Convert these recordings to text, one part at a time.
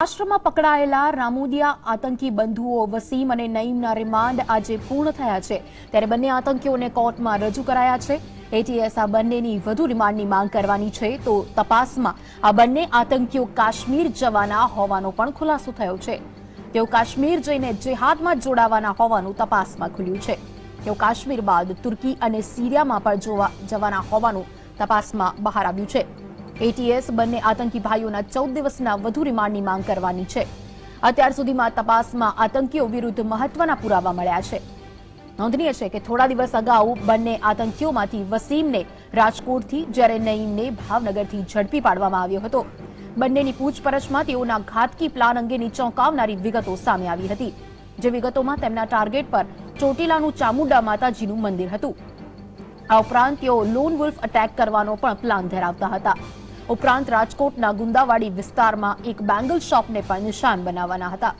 મહારાષ્ટ્રમાં પકડાયેલા રામોદિયા આતંકી બંધુઓ વસીમ અને નઈમના રિમાન્ડ આજે પૂર્ણ થયા છે. ત્યારે બંને આતંકીઓને કોર્ટમાં રજૂ કરાયા છે. એટીએસ આ બંનેની વધુ રિમાન્ડની માંગ કરવાની છે તો તપાસમાં આ બંને આતંકીઓ કાશ્મીર જવાના હોવાનો પણ ખુલાસો થયો છે. તેઓ કાશ્મીર જઈને જેહાદમાં જોડાવાના હોવાનું તપાસમાં ખુલ્યું છે. તેઓ કાશ્મીર બાદ તુર્કી અને સિરિયામાં પણ જોવા જવાના હોવાનું તપાસમાં બહાર આવ્યું છે. એટીએસ બંને આતંકી ભાઈઓના ચૌદ દિવસના વધુ રિમાન્ડની માંગ કરવાની છે. અત્યાર સુધીમાં તપાસમાં આતંકીઓ વિરુદ્ધ મહત્વના પુરાવા મળ્યા છે. નોંધનીય છે કે થોડા દિવસ અગાઉ બંને આતંકીઓમાંથી વસીમને રાજકોટથી, જ્યારે નઈમને ભાવનગરથી ઝડપી પાડવામાં આવ્યો હતો. બંનેની પૂછપરછમાં તેઓના ઘાતકી પ્લાન અંગેની ચોંકાવનારી વિગતો સામે આવી હતી, જે વિગતોમાં તેમના ટાર્ગેટ પર ચોટીલાનું ચામુંડા માતાજીનું મંદિર હતું. આ ઉપરાંત તેઓ લોન વુલ્ફ અટેક કરવાનો પણ પ્લાન ધરાવતા હતા. ઉપરાંત રાજકોટના ગુંદાવાડી વિસ્તારમાં એક બેંગલ શોપને પણ નિશાન બનાવવાના હતા.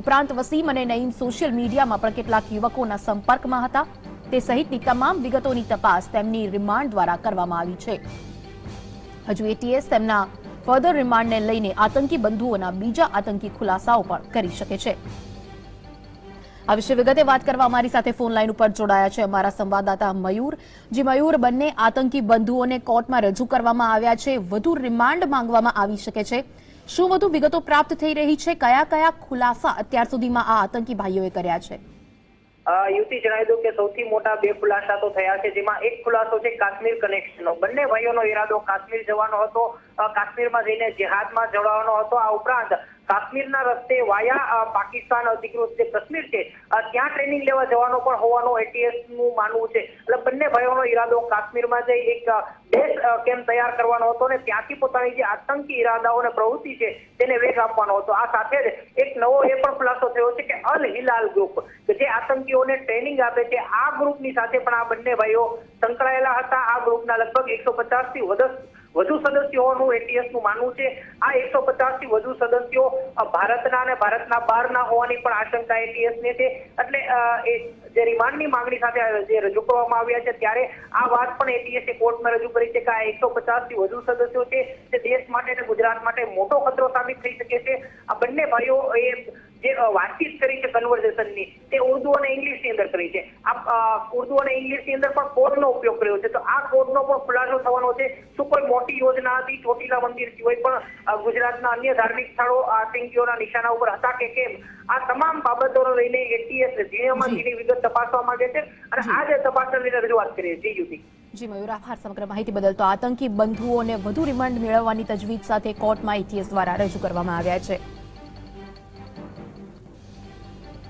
ઉપરાંત વસીમ અને નઈમ સોશિયલ મીડિયામાં પણ કેટલાક યુવકોના સંપર્કમાં હતા. તે સહિતની તમામ વિગતોની તપાસ તેમની રિમાન્ડ દ્વારા કરવામાં આવી છે. હજુ એટીએસ તેમના ફર્ધર રિમાન્ડને લઈને આતંકી બંધુઓના બીજા આતંકી ખુલાસાઓ પણ કરી શકે છે. આ વિશે વિગતે વાત કરવા અમારી સાથે ફોન લાઈન ઉપર જોડાયા છે અમારા સંવાદદાતા મયુર. જે મયુર, બંને આતંકી બંધુઓને કોર્ટમાં રજૂ કરવામાં આવ્યા છે. વધુ રિમાન્ડ માંગવામાં આવી શકે છે. શું વધુ વિગતો પ્રાપ્ત થઈ રહી છે? કયા કયા ખુલાસા અત્યાર સુધીમાં આ આતંકી ભાઈઓએ કર્યા છે? યુવતી જણાવી દઉં કે સૌથી મોટા બે ખુલાસા તો થયા છે, જેમાં એક ખુલાસો છે કાશ્મીર કનેક્શનનો બંને ભાઈઓનો ઈરાદો કાશ્મીર જવાનો હતો. કાશ્મીરમાં જઈને જેહાદમાં જોડાવાનો હતો. આ ઉપરાંત કાશ્મીરના રસ્તે વાયા પાકિસ્તાન અધિકૃત જે કાશ્મીર છે ત્યાં ટ્રેનિંગ લેવા જવાનો પણ હોવાનું એટીએસનું માનવું છે. એટલે બંને ભાઈઓનો ઈરાદો કાશ્મીરમાં જઈ એક બેસ કેમ્પ તૈયાર કરવાનો હતો અને ત્યાંથી પોતાની જે આતંકી ઈરાદાઓ અને પ્રવૃત્તિ છે તેને વેગ આપવાનો હતો. આ સાથે જ એક નવો એ પણ ખુલાસો થયો છે કે અલ હિલાલ ગ્રુપ, કે જે આતંકીઓને ટ્રેનિંગ આપે છે, આ ગ્રુપની સાથે પણ આ બંને ભાઈઓ સંકળાયેલા હતા. આ ગ્રુપના લગભગ એકસો પચાસથી વધુ વધુ સદસ્યો હોવાનું એટીએસનું માનવું છે. આ એકસો પચાસથી વધુ સદસ્યો ભારતના અને ભારતના બહારના હોવાની પણ આશંકા એટીએસ ને છે. એટલે જે રિમાન્ડની માંગણી સાથે જે રજૂ કરવામાં આવ્યા છે ત્યારે આ વાત પણ એટીએસે કોર્ટમાં રજૂ કરી છે કે આ એકસો પચાસથી વધુ સદસ્યો છે. તે દેશ માટે અને ગુજરાત માટે મોટો ખતરો સાબિત થઈ શકે છે. આ બંને ભાઈઓ એ જે વાતચીત કરી છે કન્વર્ઝેશનની તે ઉર્દુ અને ઇંગ્લિશની અંદર કરી છે. આ ઉર્દુ અને ઇંગ્લિશની અંદર પણ કોડનો ઉપયોગ કર્યો છે. તો આ કોડનો પણ ખુલાસો થવાનો છે. શું કોઈ મોટી યોજના હતી ચોટીલા મંદિર સિવાય પણ ગુજરાતના અન્ય ધાર્મિક સ્થળો આતંકીઓના નિશાના ઉપર હતા કે કેમ? આ તમામ બાબતોને લઈને એટીએસ ઝીણામાં જી. વિગત તપાસવા માંગે છે અને આ જ તપાસને લઈને રજૂઆત કરીએ છીએ યુટી જી મયુર આભાર. સમગ્ર માહિતી બદલ તો આતંકી બંધુઓને વધુ રિમાન્ડ મેળવવાની તજવીજ સાથે કોર્ટમાં એટીએસ દ્વારા રજૂ કરવામાં આવ્યા છે.